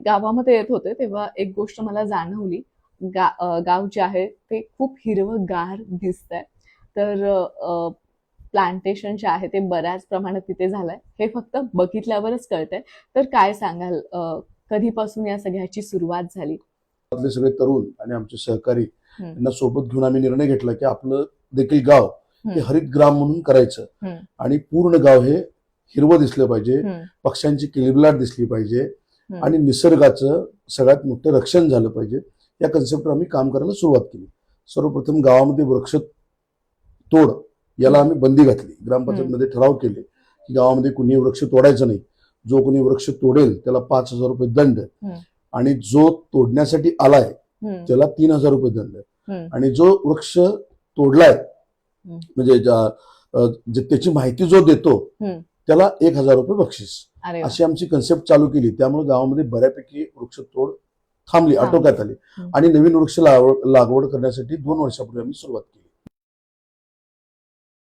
गावामध्ये येत होते तेव्हा एक गोष्ट मला जाणवली गा गाव जे आहे ते खूप हिरवंगार दिसतंय तर प्लांटेशन जे आहे ते बऱ्याच प्रमाणात तिथे झालंय हे फक्त बघितल्यावरच कळतंय तर काय सांगाल कधीपासून या सगळ्याची सुरुवात झाली आपले सगळे तरुण आणि आमचे सहकारी. यांना सोबत घेऊन आम्ही निर्णय घेतला की आपलं देखील गाव हे. हरित ग्राम म्हणून करायचं. आणि पूर्ण गाव हे हिरवं दिसलं पाहिजे पक्ष्यांची किलबिलाट दिसली पाहिजे. आणि निसर्गाचं सगळ्यात मोठं रक्षण झालं पाहिजे या कन्सेप्टवर आम्ही काम करायला सुरुवात केली सर्वप्रथम गावामध्ये वृक्ष तोड याला आम्ही बंदी घातली ग्रामपंचायतमध्ये ठराव केले की गावामध्ये कुणी वृक्ष तोडायचं नाही जो कोणी वृक्ष तोडेल त्याला पाच हजार रुपये दंड. आणि जो तोडण्यासाठी आलाय त्याला तीन हजार रुपये दंड. आणि जो वृक्ष तोडलाय. म्हणजे त्याची माहिती जो देतो. त्याला एक हजार रुपये बक्षीस. अशी आमची कन्सेप्ट चालू केली त्यामुळे गावामध्ये बऱ्यापैकी वृक्ष तोड थांबली. आटोक्यात आली. आणि नवीन वृक्ष लागवड करण्यासाठी दोन वर्षापूर्वी आम्ही सुरुवात केली